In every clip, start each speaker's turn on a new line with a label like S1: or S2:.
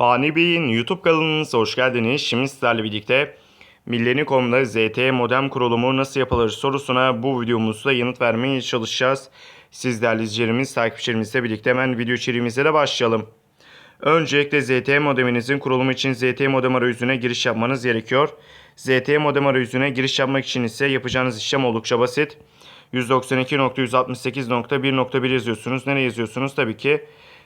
S1: Fani Bey'in YouTube kanalınıza hoş geldiniz. Şimdi sizlerle birlikte Millennium.com'da ZTE modem kurulumu nasıl yapılır sorusuna bu videomuzda yanıt vermeye çalışacağız. Siz değerli izleyicilerimiz, takipçilerimizle birlikte hemen video içeriğimize de başlayalım. Öncelikle ZTE modeminizin kurulumu için ZTE modem arayüzüne giriş yapmanız gerekiyor. ZTE modem arayüzüne giriş yapmak için ise yapacağınız işlem oldukça basit. 192.168.1.1 yazıyorsunuz. Nereye yazıyorsunuz? Tabii ki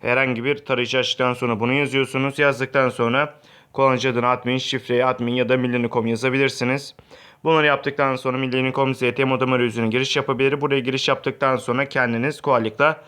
S1: herhangi bir tarayıcı açtıktan sonra bunu yazıyorsunuz. Yazdıktan sonra kullanıcı adını admin, şifreyi admin ya da millennium yazabilirsiniz. Bunları yaptıktan sonra millennium ZT modem arayüzüne giriş yapabilir. Buraya giriş yaptıktan sonra kendiniz kolaylıkla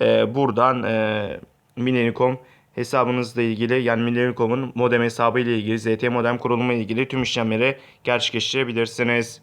S1: e, buradan e, millennium hesabınızla ilgili yani millennium'un modem hesabı ile ilgili ZT modem kurulumu ile ilgili tüm işlemleri gerçekleştirebilirsiniz.